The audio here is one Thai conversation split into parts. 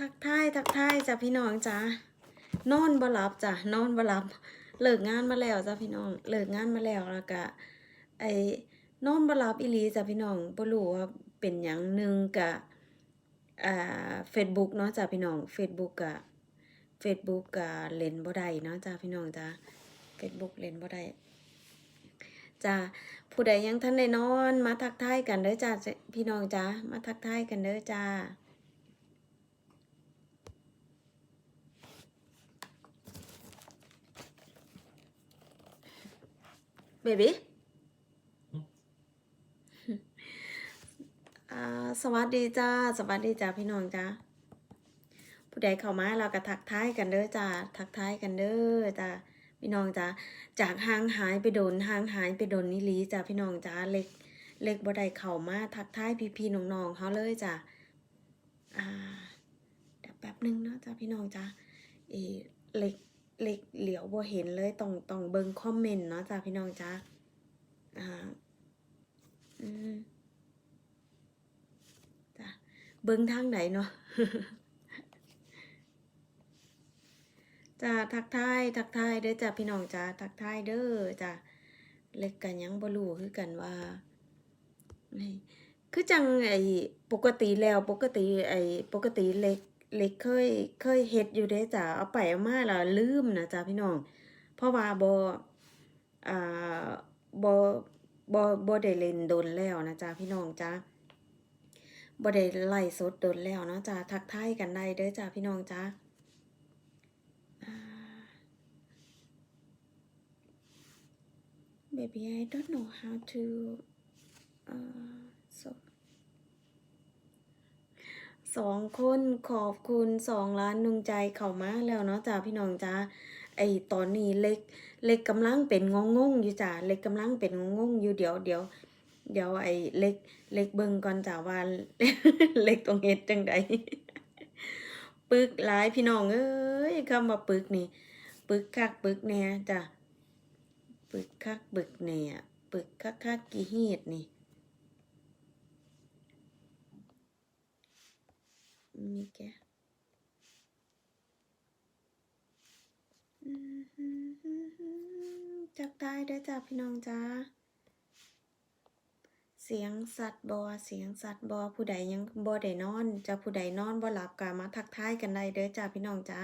ทักทายทักทายจ้ะพี่น้องจ้านอนบ่หลับจ้ะนอนบ่หลับ เลิกงานมาแล้วจ้ะพี่น้องเลิกงานมาแล้วแล้วก็ไอ้นอนบ่หลับอีหลีจ้ะพี่น้องบ่รู้ว่าเป็นหยังหนึ่งกะอ่า Facebook เนาะจ้ะพี่น้อง Facebook กะ Facebook กะเล่นบ่ได้เนาะจ้ะพี่น้องจ้ะ Facebook เล่นบ่ได้จ้ะผู้ใดยังทันได้นอน มาทักทายกันเด้อจ้ะพี่น้องจ้ะมาทักทายกันเด้อจ้า เบบี้สวัสดีจ้า สวัสดีจ้าพี่น้องจ้าผู้ใดเข้ามาเราก็ทักทายกันเด้อจ้าทักทายกันเด้อจ้าพี่น้องจ้าจากห่างหายไปโดนห่างหายไปโดนนิลีจ้าพี่น้องจ้าเล็กเล็กบ่ได้เข้ามาทักทายพี่ๆน้องๆเขาเลยจ้าอ่าเดี๋ยวแป๊บนึงเนาะจ้าพี่น้องจ้าเอเล็ก เล็กเหลียวบ่เห็นเลยต้องต้องเบิ่งคอมเมนต์เนาะจ้าพี่น้องจ้าอ่าอืมจ้ะเบิ่งทางไหนเนาะจ้าทักทายทักทายเด้อจ้าพี่น้องจ้าทักทายเด้อจ้าเล็กกันยังบ่รู้คือกันว่าคือจังไอ้ปกติแล้วปกติไอ้ปกติเล็ก เล็กเคยเคยเฮ็ดอยู่เด้จ้าเอาไปเอามาแล้วลืมนะจ้าพี่น้อง เพราะว่าบ่อ่าบ่บ่บ่ได้เล่นดนแล้วนะจ้าพี่น้องจ้าบ่ได้ไล่สดดนแล้วเนาะจ้าทักทายกันได้เด้อจ้าพี่น้องจ้าอ่า Maybe I don't know how to uh, สองคนขอบคุณสองล้านดวงใจเข้ามาแล้วเนาะจ้าพี่น้องจ้าไอตอนนี้เล็กเล็กกำลังเป็นงงงอยู่จ้าเล็กกำลังเป็นงงงอยู่เดี๋ยวเดี๋ยวเดี๋ยวไอเล็กเล็กเบิ่งก่อนจ้าว่าเล็กต้องเฮ็ดจังใดปึกหลายพี่น้องเอ้ยคำว่าปึกนี่ปึกคักปึกแน่จ้ะปึกคักปึกแน่ปึกคักคักกี่เฮ็ดนี่ มีแกอืมฮึ่มฮัมฮัมจักได้ได้อจ้าพี่น้องจ้า เสียงสัตว์บอเสียงสัตว์บอผู้ใดยังบ่ได้นอนจะผู้ใดนอนบ่หลับก็มาทักทายกันได้เด้อจ้าพี่น้องจ้า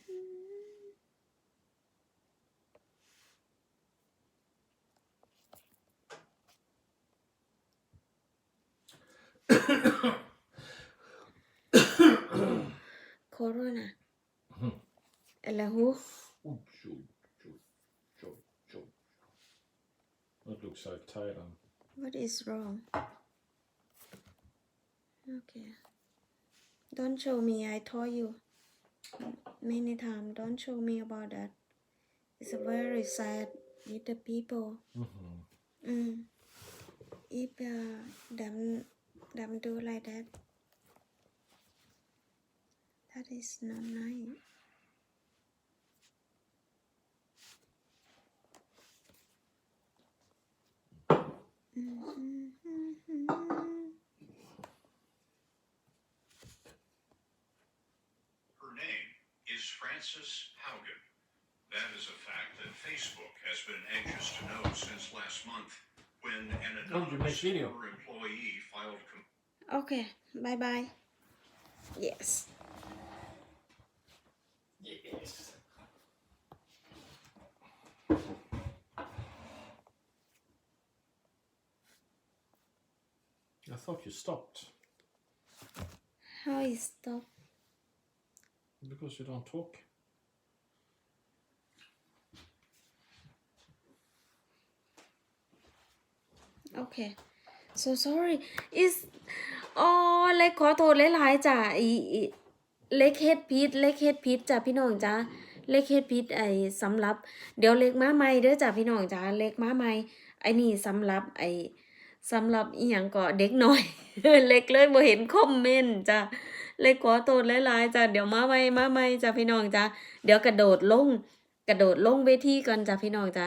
โค Лягу. That looks so tight on. What is wrong? Okay. Don't show me. I told you many times. Don't show me about that. It's very sad with the people. Mm-hmm. Mm. If uh, them them do like that, that is not nice Her name is Frances Haugen. That is a fact that Facebook has been anxious to know since last month when an you make anonymous video. former employee filed com- Okay, bye bye. Yes. Yes. I thought you stopped How is stop? because you don't talk. Okay. So sorry. Is อ๋อเล็กขอโทษหลายๆจ้ะอีอี เล็กเฮ็ดผิดเล็กเฮ็ดผิดจ้ะพี่น้องจ้ะเล็กเฮ็ดผิดไอ้สำหรับ เดี๋ยวเล็กมาใหม่เด้อจ้ะพี่น้องจ้ะเล็กมาใหม่ไอ้นี่สำหรับไอ้สำหรับอีหยังก็เด็กน้อย เล็กเลยบ่เห็นคอมเมนต์จ้ะเล็กขอโทษหลายๆจ้ะเดี๋ยวมาใหม่มาใหม่จ้ะพี่น้องจ้ะเดี๋ยวกระโดดลง กระโดดลงเวทีก่อนจ้ะพี่น้องจ้ะ